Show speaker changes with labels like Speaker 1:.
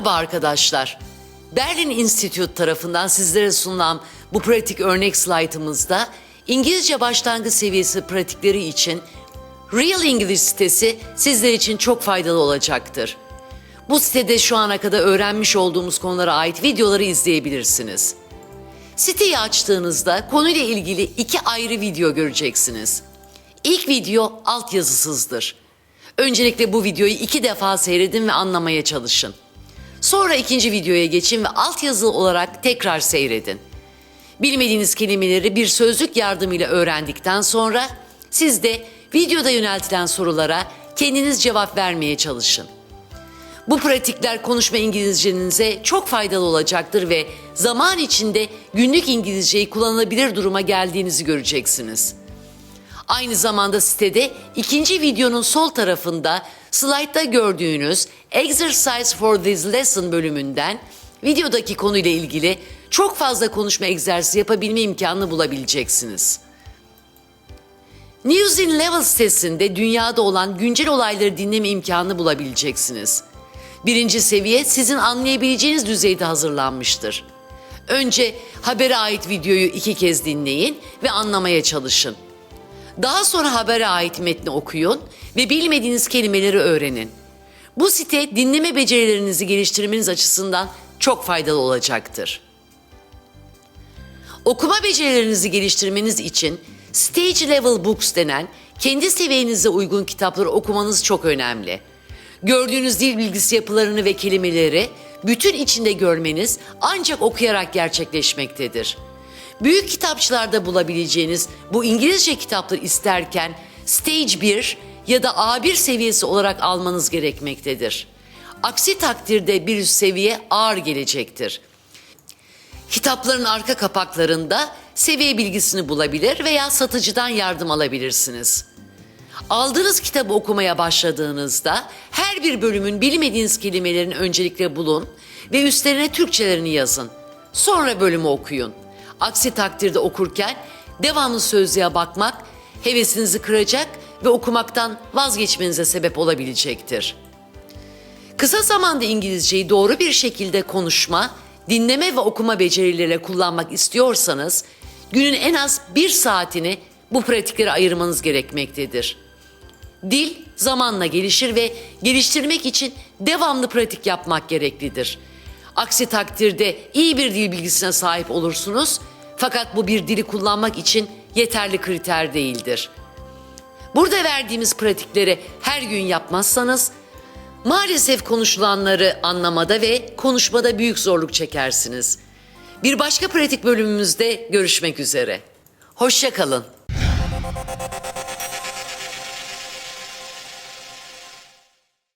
Speaker 1: Merhaba arkadaşlar. Berlin Institute tarafından sizlere sunulan bu pratik örnek slaytımızda İngilizce başlangıç seviyesi pratikleri için Real English sitesi sizler için çok faydalı olacaktır. Bu sitede şu ana kadar öğrenmiş olduğumuz konulara ait videoları izleyebilirsiniz. Siteyi açtığınızda konuyla ilgili iki ayrı video göreceksiniz. İlk video altyazısızdır. Öncelikle bu videoyu iki defa seyredin ve anlamaya çalışın. Sonra ikinci videoya geçin ve altyazılı olarak tekrar seyredin. Bilmediğiniz kelimeleri bir sözlük yardımıyla öğrendikten sonra siz de videoda yöneltilen sorulara kendiniz cevap vermeye çalışın. Bu pratikler konuşma İngilizcenize çok faydalı olacaktır ve zaman içinde günlük İngilizceyi kullanılabilir duruma geldiğinizi göreceksiniz. Aynı zamanda sitede ikinci videonun sol tarafında slaytta gördüğünüz Exercise for this lesson bölümünden videodaki konuyla ilgili çok fazla konuşma egzersizi yapabilme imkanını bulabileceksiniz. News in Level sitesinde dünyada olan güncel olayları dinleme imkanını bulabileceksiniz. Birinci seviye sizin anlayabileceğiniz düzeyde hazırlanmıştır. Önce habere ait videoyu iki kez dinleyin ve anlamaya çalışın. Daha sonra habere ait metni okuyun ve bilmediğiniz kelimeleri öğrenin. Bu site dinleme becerilerinizi geliştirmeniz açısından çok faydalı olacaktır. Okuma becerilerinizi geliştirmeniz için Stage Level Books denen kendi seviyenize uygun kitapları okumanız çok önemli. Gördüğünüz dil bilgisi yapılarını ve kelimeleri bütün içinde görmeniz ancak okuyarak gerçekleşmektedir. Büyük kitapçılarda bulabileceğiniz bu İngilizce kitapları isterken Stage 1 ya da A1 seviyesi olarak almanız gerekmektedir. Aksi takdirde bir üst seviye ağır gelecektir. Kitapların arka kapaklarında seviye bilgisini bulabilir veya satıcıdan yardım alabilirsiniz. Aldığınız kitabı okumaya başladığınızda her bir bölümün bilmediğiniz kelimelerin öncelikle bulun ve üstlerine Türkçelerini yazın. Sonra bölümü okuyun. Aksi takdirde okurken devamlı sözlüğe bakmak hevesinizi kıracak ve okumaktan vazgeçmenize sebep olabilecektir. Kısa zamanda İngilizceyi doğru bir şekilde konuşma, dinleme ve okuma becerileriyle kullanmak istiyorsanız günün en az bir saatini bu pratiklere ayırmanız gerekmektedir. Dil zamanla gelişir ve geliştirmek için devamlı pratik yapmak gereklidir. Aksi takdirde iyi bir dil bilgisine sahip olursunuz fakat bu bir dili kullanmak için yeterli kriter değildir. Burada verdiğimiz pratikleri her gün yapmazsanız maalesef konuşulanları anlamada ve konuşmada büyük zorluk çekersiniz. Bir başka pratik bölümümüzde görüşmek üzere. Hoşça kalın.